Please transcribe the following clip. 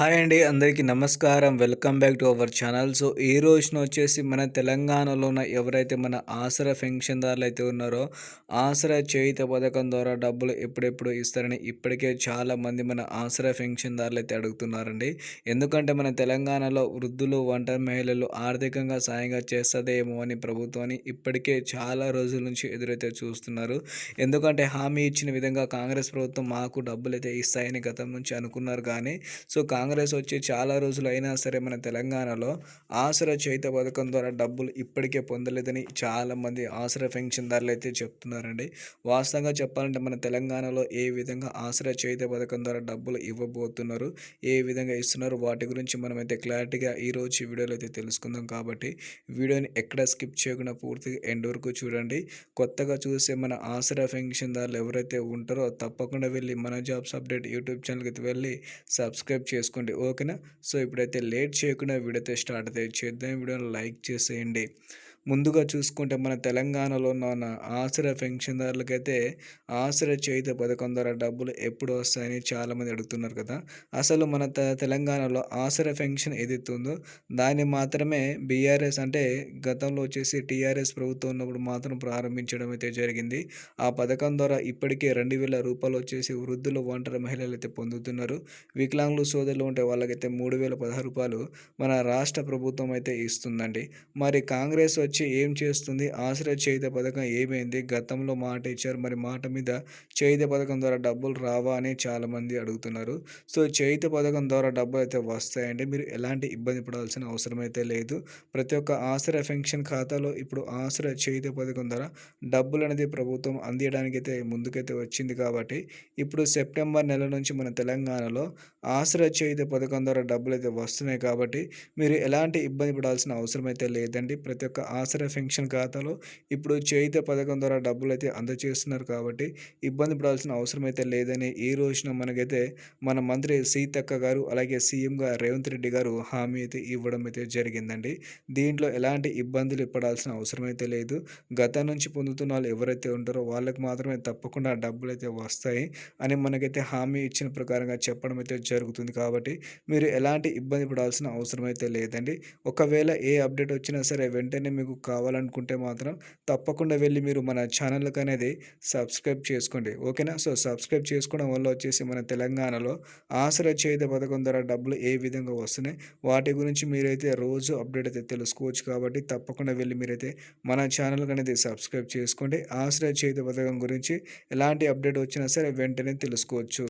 Hi అండి అందరికీ నమస్కారం. Welcome back to our channel. So ఈ రోజున వచ్చేసి మన తెలంగాణలో ఉన్న ఎవరైతే మన ఆసరా పెన్షన్దారులు అయితే ఉన్నారో ఆసరా చేయిత పథకం ద్వారా డబ్బులు ఎప్పుడెప్పుడు ఇస్తారని ఇప్పటికే చాలామంది మన ఆసరా పెన్షన్దారులు అయితే అడుగుతున్నారండి. ఎందుకంటే మన తెలంగాణలో వృద్ధులు ఒంటరి మహిళలు ఆర్థికంగా సాయంగా చేస్తుందేమో అని ప్రభుత్వాన్ని ఇప్పటికే చాలా రోజుల నుంచి ఎదురైతే చూస్తున్నారు. ఎందుకంటే హామీ ఇచ్చిన విధంగా కాంగ్రెస్ ప్రభుత్వం మాకు డబ్బులు అయితే ఇస్తాయని గతం నుంచి అనుకున్నారు కానీ సో కాంగ్రెస్ కాంగ్రెస్ వచ్చి చాలా రోజులు అయినా సరే మన తెలంగాణలో ఆసరా చేత పథకం ద్వారా డబ్బులు ఇప్పటికే పొందలేదని చాలామంది ఆసరా పెన్షన్దారులు అయితే చెప్తున్నారండి. వాస్తవంగా చెప్పాలంటే మన తెలంగాణలో ఏ విధంగా ఆసరా చేత పథకం ద్వారా డబ్బులు ఇవ్వబోతున్నారు ఏ విధంగా ఇస్తున్నారు వాటి గురించి మనమైతే క్లారిటీగా ఈరోజు వీడియోలో అయితే తెలుసుకుందాం. కాబట్టి వీడియోని ఎక్కడ స్కిప్ చేయకుండా పూర్తిగా ఎండ్ వరకు చూడండి. కొత్తగా చూసే మన ఆసరా పెన్షన్దారులు ఎవరైతే ఉంటారో తప్పకుండా వెళ్ళి మన జాబ్స్ అప్డేట్ యూట్యూబ్ ఛానల్కి వెళ్ళి సబ్స్క్రైబ్ చేసుకోండి చేసుకోండి ఓకేనా? సో ఇప్పుడైతే లేట్ చేయకుండా వీడియో స్టార్ట్ అయితే చేద్దాం. వీడియోని లైక్ చేసేయండి. ముందుగా చూసుకుంటే మన తెలంగాణలో ఉన్న ఆసరా పెన్షన్దారులకైతే ఆసరా చేయుత పథకం ద్వారా డబ్బులు ఎప్పుడు వస్తాయని చాలామంది అడుగుతున్నారు కదా. అసలు మన తెలంగాణలో ఆసరా పెన్షన్ ఏదైతుందో దాన్ని మాత్రమే బీఆర్ఎస్ అంటే గతంలో వచ్చేసి టీఆర్ఎస్ ప్రభుత్వం ఉన్నప్పుడు మాత్రం ప్రారంభించడం అయితే జరిగింది. ఆ పథకం ద్వారా ఇప్పటికే రెండు వేల రూపాయలు వచ్చేసి వృద్ధులు ఒంటరి మహిళలు అయితే పొందుతున్నారు. వికలాంగులు సోదరులు ఉంటే వాళ్ళకైతే మూడు వేల పదహారు రూపాయలు మన రాష్ట్ర ప్రభుత్వం అయితే ఇస్తుందండి. మరి కాంగ్రెస్ వచ్చి ఏం చేస్తుంది? ఆశ్రయ చేయుత పథకం ఏమైంది? గతంలో మాట ఇచ్చారు. మరి మాట మీద చేయుత పథకం ద్వారా డబ్బులు రావా అని చాలామంది అడుగుతున్నారు. సో చేయుత పథకం ద్వారా డబ్బులు అయితే వస్తాయండి మీరు ఎలాంటి ఇబ్బంది పడాల్సిన అవసరం అయితే లేదు. ప్రతి ఒక్క ఆశ్రయ పెన్షన్ ఖాతాలో ఇప్పుడు ఆశ్రయ చేయుత పథకం ద్వారా డబ్బులు అనేది ప్రభుత్వం అందియడానికి అయితే ముందుకైతే వచ్చింది కాబట్టి ఇప్పుడు సెప్టెంబర్ నెల నుంచి మన తెలంగాణలో ఆశ్రయ చేయుత పథకం ద్వారా డబ్బులు అయితే వస్తున్నాయి కాబట్టి మీరు ఎలాంటి ఇబ్బంది పడాల్సిన అవసరం అయితే లేదండి. ప్రతి ఒక్క ఆసరా పెన్షన్ ఖాతాలో ఇప్పుడు చేయిత పథకం ద్వారా డబ్బులు అయితే అందజేస్తున్నారు కాబట్టి ఇబ్బంది పడాల్సిన అవసరం అయితే లేదని ఈ రోజున మనకైతే మన మంత్రి సీతక్క గారు అలాగే సీఎంగా రేవంత్ రెడ్డి గారు హామీ అయితే ఇవ్వడం అయితే జరిగిందండి. దీంట్లో ఎలాంటి ఇబ్బందులు పడాల్సిన అవసరం అయితే లేదు. గత నుంచి పొందుతున్న వాళ్ళు ఎవరైతే ఉంటారో వాళ్ళకి మాత్రమే తప్పకుండా డబ్బులు అయితే వస్తాయి అని మనకైతే హామీ ఇచ్చిన ప్రకారంగా చెప్పడం అయితే జరుగుతుంది కాబట్టి మీరు ఎలాంటి ఇబ్బంది పడాల్సిన అవసరం అయితే లేదండి. ఒకవేళ ఏ అప్డేట్ వచ్చినా సరే వెంటనే మీకు కావాలనుకుంటే మాత్రం తప్పకుండా వెళ్ళి మీరు మన ఛానల్కి అనేది సబ్స్క్రైబ్ చేసుకోండి. ఓకేనా? సో సబ్స్క్రైబ్ చేసుకోవడం వల్ల వచ్చేసి మన తెలంగాణలో ఆసరా చేత పథకం ద్వారా డబ్బులు ఏ విధంగా వస్తున్నాయి? వాటి గురించి మీరైతే రోజు అప్డేట్ అయితే తెలుసుకోవచ్చు కాబట్టి తప్పకుండా వెళ్ళి మీరైతే మన ఛానల్కి అనేది సబ్స్క్రైబ్ చేసుకోండి. ఆశ్రయ చేత పథకం గురించి ఎలాంటి అప్డేట్ వచ్చినా సరే వెంటనే తెలుసుకోవచ్చు.